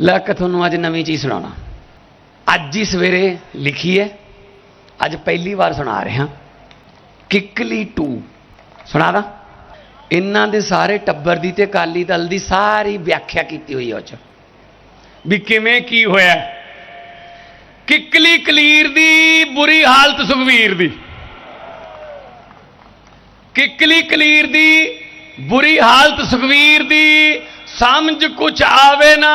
ਲੈ ਕੇ ਤੁਹਾਨੂੰ ਅੱਜ ਨਵੀਂ ਚੀਜ਼ ਸੁਣਾਉਣਾ। ਅੱਜ ਹੀ ਸਵੇਰੇ ਲਿਖੀ ਹੈ, ਅੱਜ ਪਹਿਲੀ ਵਾਰ ਸੁਣਾ ਰਿਹਾ। ਕਿਕਲੀ 2 ਸੁਣਾ ਦਾ? ਇਹਨਾਂ ਦੇ ਸਾਰੇ ਟੱਬਰ ਦੀ ਤੇ ਅਕਾਲੀ ਦਲ ਦੀ ਸਾਰੀ ਵਿਆਖਿਆ ਕੀਤੀ ਹੋਈ ਉਹ ਚ। ਵੀ ਕਿਵੇਂ ਕੀ ਹੋਇਆ? ਕਿਕਲੀ ਕਲੀਰ ਦੀ, ਬੁਰੀ ਹਾਲਤ ਸੁਖਵੀਰ ਦੀ। ਕਿਕਲੀ ਕਲੀਰ ਦੀ, ਬੁਰੀ ਹਾਲਤ ਸੁਖਵੀਰ ਦੀ, ਸਮਝ ਕੁਛ ਆਵੇ ਨਾ।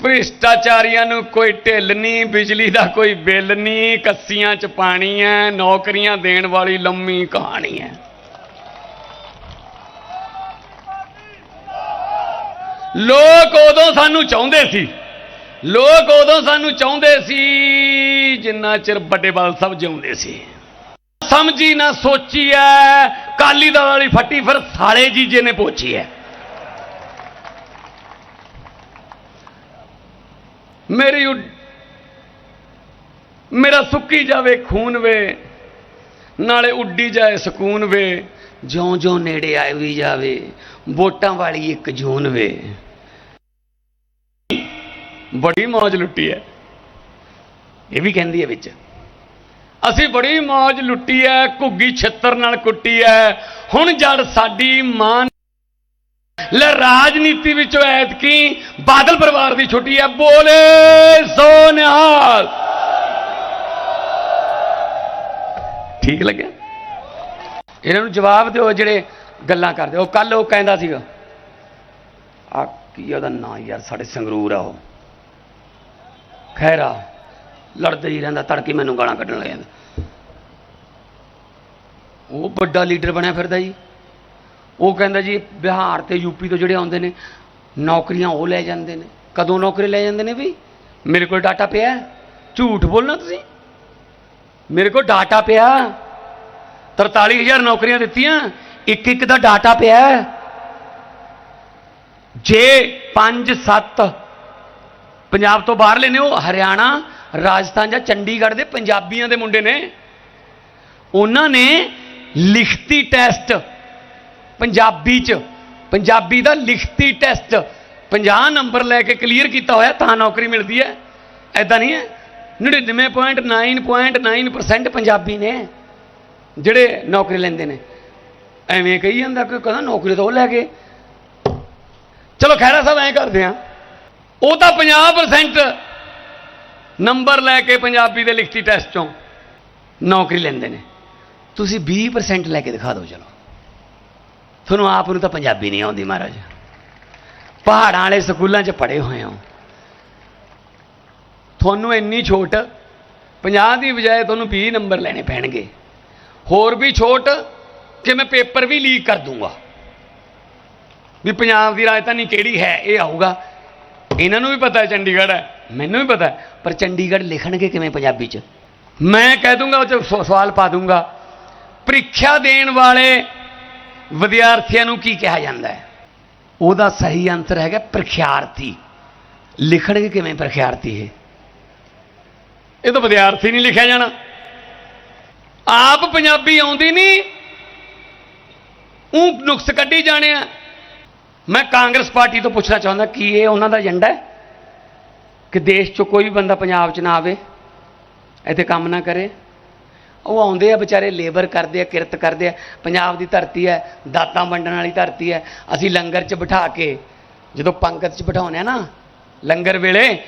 ਭ੍ਰਿਸ਼ਟਾਚਾਰੀਆਂ ਨੂੰ ਕੋਈ ਢਿੱਲ ਨਹੀਂ, ਬਿਜਲੀ ਦਾ ਕੋਈ ਬਿੱਲ ਨਹੀਂ, ਕੱਸੀਆਂ ਚ ਪਾਣੀ ਹੈ ਨੌਕਰੀਆਂ ਦੇਣ ਵਾਲੀ ਲੰਮੀ ਕਹਾਣੀ ਹੈ ਲੋਕ ਉਦੋਂ ਸਾਨੂੰ ਚਾਹੁੰਦੇ ਸੀ, ਲੋਕ ਉਦੋਂ ਸਾਨੂੰ ਚਾਹੁੰਦੇ ਸੀ, ਜਿੰਨਾ ਚਿਰ ਵੱਡੇ ਬਾਲ ਸਭ ਜਿਉਂਦੇ ਸੀ। ਸਮਝੀ ਨਾ ਸੋਚੀ ਐ ਕਾਲੀ ਦਲ ਵਾਲੀ ਫੱਟੀ ਫਿਰ ਸਾਲੇ ਜੀਜੇ ਨੇ ਪੋਚੀ ਐ। ਮੇਰੀ ਉੱਡ- ਮੇਰਾ ਸੁੱਕੀ ਜਾਵੇ, ਖੂਨ ਵੇ, ਨਾਲੇ ਉੱਡੀ ਜਾਏ ਸਕੂਨ ਵੇ, ਜਿਉਂ-ਜਿਉਂ ਨੇੜੇ ਆਈ ਵੀ ਜਾਵੇ, ਵੋਟਾਂ ਵਾਲੀ ਇੱਕ ਜੂਨ ਵੇ। ਬੜੀ ਮੌਜ ਲੁੱਟੀ ਐ। ਇਹ ਵੀ ਕਹਿੰਦੀ ਹੈ ਵਿੱਚ। ਅਸੀਂ ਬੜੀ ਮੌਜ ਲੁੱਟੀ ਐ, ਘੁੱਗੀ ਛਿੱਤਰ ਨਾਲ ਕੁੱਟੀ ਐ। ਹੁਣ ਜੜ ਸਾਡੀ ਮਾਂ ਲੈ ਰਾਜਨੀਤੀ ਵਿੱਚੋਂ ਐਤਕੀ ਬਾਦਲ ਪਰਿਵਾਰ ਦੀ ਛੁੱਟੀ ਹੈ ਬੋਲੇ ਸੋ ਨਿਹਾਲ। ਠੀਕ ਲੱਗਿਆ? ਇਹਨਾਂ ਨੂੰ ਜਵਾਬ ਦਿਓ ਜਿਹੜੇ ਗੱਲਾਂ ਕਰਦੇ, ਉਹ ਕੱਲ ਉਹ ਕਹਿੰਦਾ ਸੀਗਾ, ਆ ਕੀ ਉਹਦਾ ਨਾਂ ਯਾਰ, ਸਾਡੇ ਸੰਗਰੂਰ ਆ ਉਹ। ਖੈਰਾ ਲੜਦਾ ਹੀ ਰਹਿੰਦਾ, ਤੜਕੇ ਮੈਨੂੰ ਗਾਲਾਂ ਕੱਢਣ ਲੱਗ ਜਾਂਦਾ। ਉਹ ਵੱਡਾ ਲੀਡਰ ਬਣਿਆ ਫਿਰਦਾ ਜੀ। ਉਹ ਕਹਿੰਦਾ ਜੀ, ਬਿਹਾਰ ਤੇ ਯੂਪੀ ਤੋਂ ਜਿਹੜੇ ਆਉਂਦੇ ਨੇ, ਨੌਕਰੀਆਂ ਉਹ ਲੈ ਜਾਂਦੇ ਨੇ। ਕਦੋਂ ਨੌਕਰੀ ਲੈ ਜਾਂਦੇ ਨੇ ਵੀ? ਮੇਰੇ ਕੋਲ ਡਾਟਾ ਪਿਆ ਝੂਠ ਬੋਲਣਾ ਤੁਸੀਂ? ਮੇਰੇ ਕੋਲ ਡਾਟਾ ਪਿਆ 43000 ਨੌਕਰੀਆਂ ਦਿੱਤੀਆਂ ਇੱਕ ਇੱਕ ਦਾ ਡਾਟਾ ਪਿਆ ਜੇ 5 7 ਪੰਜਾਬ ਤੋਂ ਬਾਹਰਲੇ ਨੇ ਉਹ ਹਰਿਆਣਾ, ਰਾਜਸਥਾਨ ਜਾਂ ਚੰਡੀਗੜ੍ਹ ਦੇ ਪੰਜਾਬੀਆਂ ਦੇ ਮੁੰਡੇ ਨੇ, ਉਹਨਾਂ ਨੇ ਲਿਖਤੀ ਟੈਸਟ ਪੰਜਾਬੀ ਚ। ਪੰਜਾਬੀ ਦਾ ਲਿਖਤੀ ਟੈਸਟ 50 ਨੰਬਰ ਲੈ ਕੇ ਕਲੀਅਰ ਕੀਤਾ ਹੋਇਆ, ਤਾਂ ਨੌਕਰੀ ਮਿਲਦੀ ਹੈ। ਐਦਾਂ ਨਹੀਂ ਹੈ। 99.9.9% ਪੰਜਾਬੀ ਨੇ ਜਿਹੜੇ ਨੌਕਰੀ ਲੈਂਦੇ ਨੇ। ਐਵੇਂ ਕਹੀ ਜਾਂਦਾ ਕਿ ਕਹਿੰਦਾ ਨੌਕਰੀ ਤਾਂ ਉਹ ਲੈ ਕੇ ਚਲੋ ਖੈਰਾ ਸਾਹਿਬ, ਐਂ ਕਰਦੇ ਆ ਉਹ ਤਾਂ 50% ਨੰਬਰ ਲੈ ਕੇ ਪੰਜਾਬੀ ਦੇ ਲਿਖਤੀ ਟੈਸਟ ਚੋਂ ਨੌਕਰੀ ਲੈਂਦੇ ਨੇ। ਤੁਸੀਂ 20% ਲੈ ਕੇ ਦਿਖਾ ਦਿਓ, ਚਲੋ। ਤੁਹਾਨੂੰ ਆਪ ਨੂੰ ਤਾਂ ਪੰਜਾਬੀ ਨਹੀਂ ਆਉਂਦੀ ਮਹਾਰਾਜ। ਪਹਾੜਾਂ ਵਾਲੇ ਸਕੂਲਾਂ 'ਚ ਪੜ੍ਹੇ ਹੋਏ ਹੋ। ਤੁਹਾਨੂੰ ਇੰਨੀ ਛੋਟ 50 ਦੀ ਬਜਾਏ ਤੁਹਾਨੂੰ 20 ਨੰਬਰ ਲੈਣੇ ਪੈਣਗੇ। ਹੋਰ ਵੀ ਛੋਟ ਕਿ ਮੈਂ ਪੇਪਰ ਵੀ ਲੀਕ ਕਰ ਦੂੰਗਾ। ਵੀ ਪੰਜਾਬ ਦੀ ਰਾਜਧਾਨੀ ਕਿਹੜੀ ਹੈ, ਇਹ ਆਊਗਾ। ਇਹਨਾਂ ਨੂੰ ਵੀ ਪਤਾ ਹੈ, ਚੰਡੀਗੜ੍ਹ ਹੈ। ਮੈਨੂੰ ਵੀ ਪਤਾ ਪਰ ਚੰਡੀਗੜ੍ਹ ਲਿਖਣਗੇ ਕਿਵੇਂ ਪੰਜਾਬੀ 'ਚ? ਮੈਂ ਕਹਿ ਦੂੰਗਾ, ਉਹ 'ਚ ਸ- ਸਵਾਲ ਪਾ ਦੂੰਗਾ। ਪ੍ਰੀਖਿਆ ਦੇਣ ਵਾਲੇ ਵਿਦਿਆਰਥੀਆਂ ਨੂੰ ਕੀ ਕਿਹਾ ਜਾਂਦਾ ਹੈ? ਉਹਦਾ ਸਹੀ ਆਨਸਰ ਹੈਗਾ ਪ੍ਰਖਿਆਰਥੀ। ਲਿਖਣਗੇ ਕਿਵੇਂ ਪ੍ਰਖਿਆਰਥੀ ਇਹ? ਇਹ ਤਾਂ ਵਿਦਿਆਰਥੀ ਨਹੀਂ ਲਿਖਿਆ ਜਾਣਾ। ਆਪ ਪੰਜਾਬੀ ਆਉਂਦੀ ਨਹੀਂ। ਉਹ ਨੁਕਸ ਕੱਢੀ ਜਾਣੇ ਆ। ਮੈਂ ਕਾਂਗਰਸ ਪਾਰਟੀ ਤੋਂ ਪੁੱਛਣਾ ਚਾਹੁੰਦਾ, ਕੀ ਇਹ ਉਹਨਾਂ ਦਾ ਏਜੰਡਾ ਹੈ? ਕਿ ਦੇਸ਼ 'ਚੋਂ ਕੋਈ ਵੀ ਬੰਦਾ ਪੰਜਾਬ 'ਚ ਨਾ ਆਵੇ, ਇੱਥੇ ਕੰਮ ਨਾ ਕਰੇ। ਉਹ ਆਉਂਦੇ ਆ ਵਿਚਾਰੇ ਲੇਬਰ ਕਰਦੇ ਆ, ਕਿਰਤ ਕਰਦੇ ਆ। ਪੰਜਾਬ ਦੀ ਧਰਤੀ ਹੈ, ਦਾਤਾਂ ਵੰਡਣ ਵਾਲੀ ਧਰਤੀ ਹੈ। ਅਸੀਂ ਲੰਗਰ 'ਚ ਬਿਠਾ ਕੇ, ਜਦੋਂ ਪੰਗਤ 'ਚ ਬਿਠਾਉਂਦੇ ਆ ਨਾ, ਲੰਗਰ ਵੇਲੇ,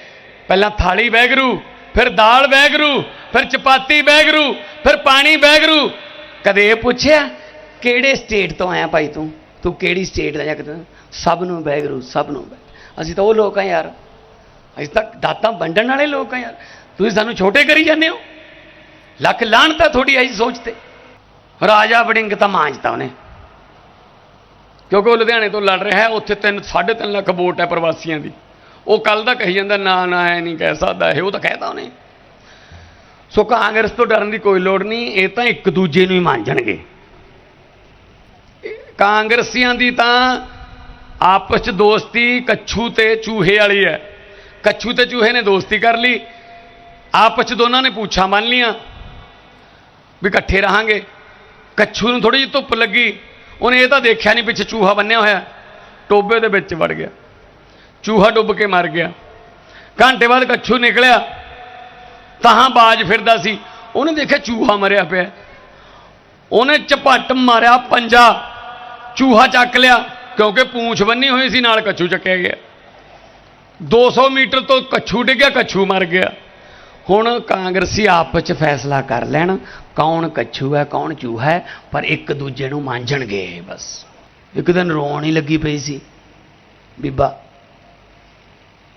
ਪਹਿਲਾਂ ਥਾਲੀ ਵੈਗਰੂ ਫਿਰ ਦਾਲ ਵੈਗਰੂ ਫਿਰ ਚਪਾਤੀ ਵੈਗਰੂ ਫਿਰ ਪਾਣੀ ਵੈਗਰੂ ਕਦੇ ਇਹ ਪੁੱਛਿਆ, ਕਿਹੜੇ ਸਟੇਟ ਤੋਂ ਆਇਆ ਭਾਈ ਤੂੰ? ਤੂੰ ਕਿਹੜੀ ਸਟੇਟ ਦਾ ਜਾਂ ਸਭ ਨੂੰ ਵੈਗਰੂ ਸਭ ਨੂੰ ਵੈਗਰੂ। ਅਸੀਂ ਤਾਂ ਉਹ ਲੋਕ ਆ ਯਾਰ। ਅਸੀਂ ਤਾਂ ਦਾਤਾਂ ਵੰਡਣ ਵਾਲੇ ਲੋਕ ਆ ਯਾਰ। ਤੁਸੀਂ ਸਾਨੂੰ ਛੋਟੇ ਕਰੀ ਜਾਂਦੇ ਹੋ। ਲੱਖ ਲਾਹਣਤਾ ਥੋੜੀ ਆਈ ਸੋਚ ਤੇ। ਰਾਜਾ ਵੜਿੰਗ ਤਾਂ ਮਾਂਜਤਾ ਉਹਨੇ। ਕਿਉਂਕਿ ਉਹ ਲੁਧਿਆਣੇ ਤੋਂ ਲੜ ਰਿਹਾ ਹੈ, ਉੱਥੇ 3 3.5 ਲੱਖ ਵੋਟ ਹੈ ਪ੍ਰਵਾਸੀਆਂ ਦੀ। ਉਹ ਕੱਲ ਦਾ ਕਹੀ ਜਾਂਦਾ, ਨਾ ਨਾ, ਐ ਨਹੀਂ ਕਹਿ ਸਕਦਾ, ਇਹ ਉਹ ਤਾਂ ਕਹਿਤਾ ਉਹਨੇ। ਸੋ ਕਾਂਗਰਸ ਤੋਂ ਡਰਨ ਦੀ ਕੋਈ ਲੋੜ ਨਹੀਂ, ਇਹ ਤਾਂ ਇੱਕ ਦੂਜੇ ਨੂੰ ਹੀ ਮਾਂਜਣਗੇ ਕਾਂਗਰਸੀਆਂ ਦੀ ਤਾਂ ਆਪਸ ਚ ਦੋਸਤੀ ਕੱਛੂ ਤੇ ਚੂਹੇ ਵਾਲੀ ਹੈ। ਕੱਛੂ ਤੇ ਚੂਹੇ ਨੇ ਦੋਸਤੀ ਕਰ ਲਈ, ਆਪਸ ਚ ਦੋਨਾਂ ਨੇ ਪੁੱਛਾਂ ਮੰਨ ਲੀਆਂ ਵੀ ਇਕੱਠੇ ਰਹਾਂਗੇ। ਕੱਛੂ ਨੂੰ ਥੋੜੀ ਜਿਹੀ ਧੁੱਪ ਲੱਗੀ। ਉਹਨੇ ਇਹ ਤਾਂ ਦੇਖਿਆ ਨਹੀਂ ਪਿੱਛੇ ਚੂਹਾ ਬੰਨਿਆ ਹੋਇਆ। ਟੋਬੇ ਦੇ ਵਿੱਚ ਵੜ ਗਿਆ। ਚੂਹਾ ਡੁੱਬ ਕੇ ਮਰ ਗਿਆ। ਘੰਟੇ ਬਾਅਦ ਕੱਛੂ ਨਿਕਲਿਆ। ਤਾਹਾਂ ਬਾਜ ਫਿਰਦਾ ਸੀ। ਉਹਨੇ ਦੇਖਿਆ ਚੂਹਾ ਮਰਿਆ ਪਿਆ। ਉਹਨੇ ਝਪੱਟ ਮਾਰਿਆ ਪੰਜਾ। ਚੂਹਾ ਚੱਕ ਲਿਆ, ਕਿਉਂਕਿ ਪੂੰਛ ਬੰਨੀ ਹੋਈ ਸੀ, ਨਾਲ ਕੱਛੂ ਚੱਕਿਆ ਗਿਆ। 200 ਮੀਟਰ ਤੋਂ ਕੱਛੂ ਡਿੱਗਿਆ, ਕੱਛੂ ਮਰ ਗਿਆ। ਹੁਣ ਕਾਂਗਰਸੀ ਆਪਸ ਚ ਫੈਸਲਾ ਕਰ ਲੈਣ, ਕੌਣ ਕੱਛੂ ਹੈ, ਕੌਣ ਚੂਹਾ ਹੈ, ਪਰ ਇੱਕ ਦੂਜੇ ਨੂੰ ਮਾਂਝਣਗੇ ਬਸ। ਇੱਕ ਦਿਨ ਰੋਣ ਹੀ ਲੱਗੀ ਪਈ ਸੀ। ਬੀਬਾ,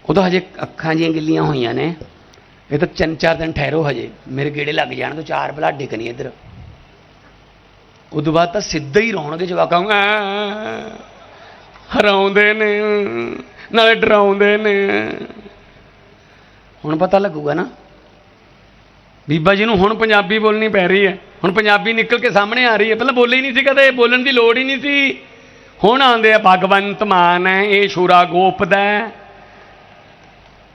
ਉਹ ਤਾਂ ਹਜੇ ਅੱਖਾਂ ਜੀਆਂ ਗਿੱਲੀਆਂ ਹੋਈਆਂ ਨੇ। ਇਹ ਤਾਂ ਤਿੰਨ ਚਾਰ ਦਿਨ ਠਹਿਰੋ ਹਜੇ। ਮੇਰੇ ਗੇੜੇ ਲੱਗ ਜਾਣ ਤੋਂ ਚਾਰ ਬਲਾਡੇ ਕਨੀ ਇੱਧਰ। ਉਦੋਂ ਬਾਅਦ ਤਾਂ ਸਿੱਧਾ ਹੀ ਰੋਣਗੇ ਜਵਾਕਾਂ ਹਰਾਉਂਦੇ ਨੇ, ਨਾਲੇ ਡਰਾਉਂਦੇ ਨੇ। ਹੁਣ ਪਤਾ ਲੱਗੂਗਾ ਨਾ ਬੀਬਾ ਜੀ ਨੂੰ ਹੁਣ ਪੰਜਾਬੀ ਬੋਲਣੀ ਪੈ ਰਹੀ ਹੈ। ਹੁਣ ਪੰਜਾਬੀ ਨਿਕਲ ਕੇ ਸਾਹਮਣੇ ਆ ਰਹੀ ਹੈ। ਪਹਿਲਾਂ ਬੋਲੇ ਹੀ ਨਹੀਂ ਸੀ ਕਦੇ, ਬੋਲਣ ਦੀ ਲੋੜ ਹੀ ਨਹੀਂ ਸੀ। ਹੁਣ ਆਉਂਦੇ ਆ, ਭਗਵੰਤ ਮਾਨ ਹੈ, ਇਹ ਸ਼ੂਰਾ ਗੋਪਦਾ ਹੈ।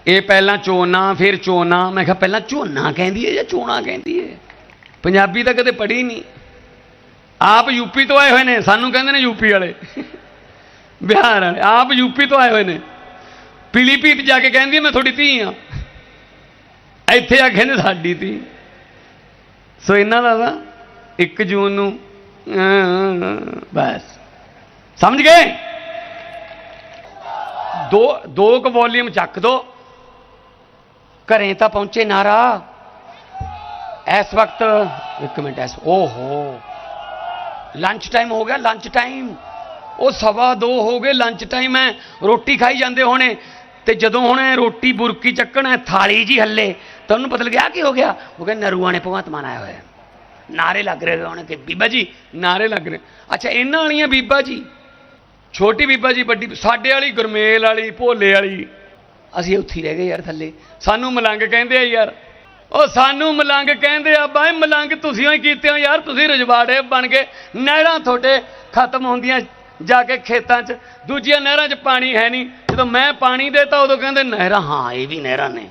ਇਹ ਪਹਿਲਾਂ ਚੋਨਾ, ਫਿਰ ਚੋਨਾ। ਮੈਂ ਕਿਹਾ ਪਹਿਲਾਂ ਝੋਨਾ ਕਹਿੰਦੀ ਹੈ ਜਾਂ ਚੋਣਾ ਕਹਿੰਦੀ ਹੈ? ਪੰਜਾਬੀ ਤਾਂ ਕਦੇ ਪੜ੍ਹੀ ਨਹੀਂ। ਆਪ ਯੂਪੀ ਤੋਂ ਆਏ ਹੋਏ ਨੇ। ਸਾਨੂੰ ਕਹਿੰਦੇ ਨੇ ਯੂਪੀ ਵਾਲੇ। ਬਿਹਾਰ ਵਾਲੇ। ਆਪ ਯੂਪੀ ਤੋਂ ਆਏ ਹੋਏ ਨੇ। ਪੀਲੀਭੀਤ ਜਾ ਕੇ ਕਹਿੰਦੀ ਮੈਂ ਤੁਹਾਡੀ ਧੀ ਆ ਇੱਥੇ ਆ ਕੇ ਕਹਿੰਦੇ ਸਾਡੀ ਤੀ ਸੋ ਇਹਨਾਂ ਦਾ ਤਾਂ 1 ਜੂਨ ਨੂੰ ਬਸ। ਸਮਝ ਗਏ? ਦੋ ਦੋ ਕੁ ਵੋਲੀਅਮ ਚੱਕ ਦੋ। ਘਰੇ ਤਾਂ ਪਹੁੰਚੇ ਨਾਰਾ। ਇਸ ਵਕਤ, ਇੱਕ ਮਿੰਟ ਐਸ ਓਹੋ। ਲੰਚ ਟਾਈਮ ਹੋ ਗਿਆ ਲੰਚ ਟਾਈਮ ਉਹ ਸਵਾ ਦੋ ਹੋ ਗਏ ਲੰਚ ਟਾਈਮ ਹੈ। ਰੋਟੀ ਖਾਈ ਜਾਂਦੇ ਹੋਣੇ। ਤੇ ਜਦੋਂ ਹੁਣ ਰੋਟੀ ਬੁਰਕੀ ਚੱਕਣਾ ਥਾਲੀ ਜੀ ਹੱਲੇ। ਤੁਹਾਨੂੰ ਪਤਾ ਲੱਗਿਆ ਕੀ ਹੋ ਗਿਆ? ਉਹ ਕਹਿੰਦੇ ਨਰੂਆਂ ਨੇ ਭਗਵੰਤ ਮਾਨ ਆਇਆ ਹੋਇਆ। ਨਾਰੇ ਲੱਗ ਰਹੇ ਹੋਣੇ ਕਿ ਬੀਬਾ ਜੀ, ਨਾਰੇ ਲੱਗ ਰਹੇ। ਅੱਛਾ, ਇਹਨਾਂ ਵਾਲੀਆਂ ਬੀਬਾ ਜੀ, ਛੋਟੀ ਬੀਬਾ ਜੀ, ਵੱਡੀ ਸਾਡੇ ਵਾਲੀ, ਗੁਰਮੇਲ ਵਾਲੀ, ਭੋਲੇ ਵਾਲੀ। ਅਸੀਂ ਉੱਥੇ ਹੀ ਰਹਿ ਗਏ ਯਾਰ ਥੱਲੇ। ਸਾਨੂੰ ਮਲੰਗ ਕਹਿੰਦੇ ਆ ਯਾਰ। ਉਹ ਸਾਨੂੰ ਮਲੰਗ ਕਹਿੰਦੇ ਆ, ਬਾਈ ਮਲੰਗ ਤੁਸੀਂ ਹੀ ਕੀਤੇ ਹੋ ਯਾਰ, ਤੁਸੀਂ ਰਜਵਾੜੇ ਬਣ ਕੇ ਨਹਿਰਾਂ ਤੁਹਾਡੇ ਖਤਮ ਹੁੰਦੀਆਂ ਜਾ ਕੇ ਖੇਤਾਂ 'ਚ। ਦੂਜੀਆਂ ਨਹਿਰਾਂ 'ਚ ਪਾਣੀ ਹੈ ਨਹੀਂ। ਜਦੋਂ ਮੈਂ ਪਾਣੀ ਦੇਤਾ, ਉਦੋਂ ਕਹਿੰਦੇ ਨਹਿਰਾਂ, ਹਾਂ, ਇਹ ਵੀ ਨਹਿਰਾਂ ਨੇ।